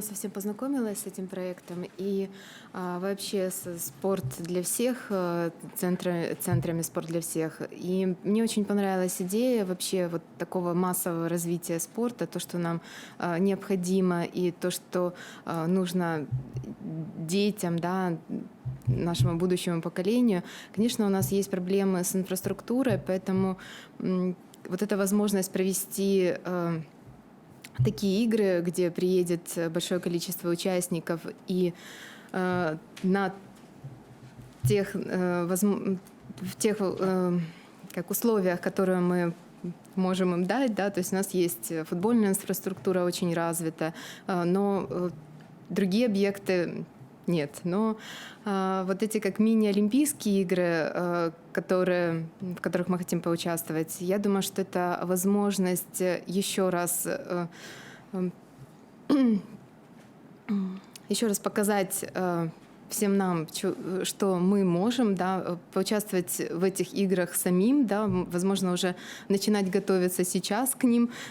Совсем познакомилась с этим проектом и а, вообще с спорт для всех, э, центра, центрами спорт для всех. И мне очень понравилась идея вообще вот такого массового развития спорта, то, что нам а, необходимо и то, что а, нужно детям, да, нашему будущему поколению. Конечно, у нас есть проблемы с инфраструктурой, поэтому вот эта возможность провести э, такие игры, где приедет э, большое количество участников и э, на тех, э, возм- в тех э, как условиях, которые мы можем им дать, да, то есть у нас есть э, футбольная инфраструктура очень развита, э, но э, другие объекты нет. Но э, вот эти как мини-олимпийские игры, э, которые, в которых мы хотим поучаствовать, я думаю, что это возможность еще раз э, э, еще раз показать э, всем нам, что мы можем, да, поучаствовать в этих играх самим, да, возможно, уже начинать готовиться сейчас к ним,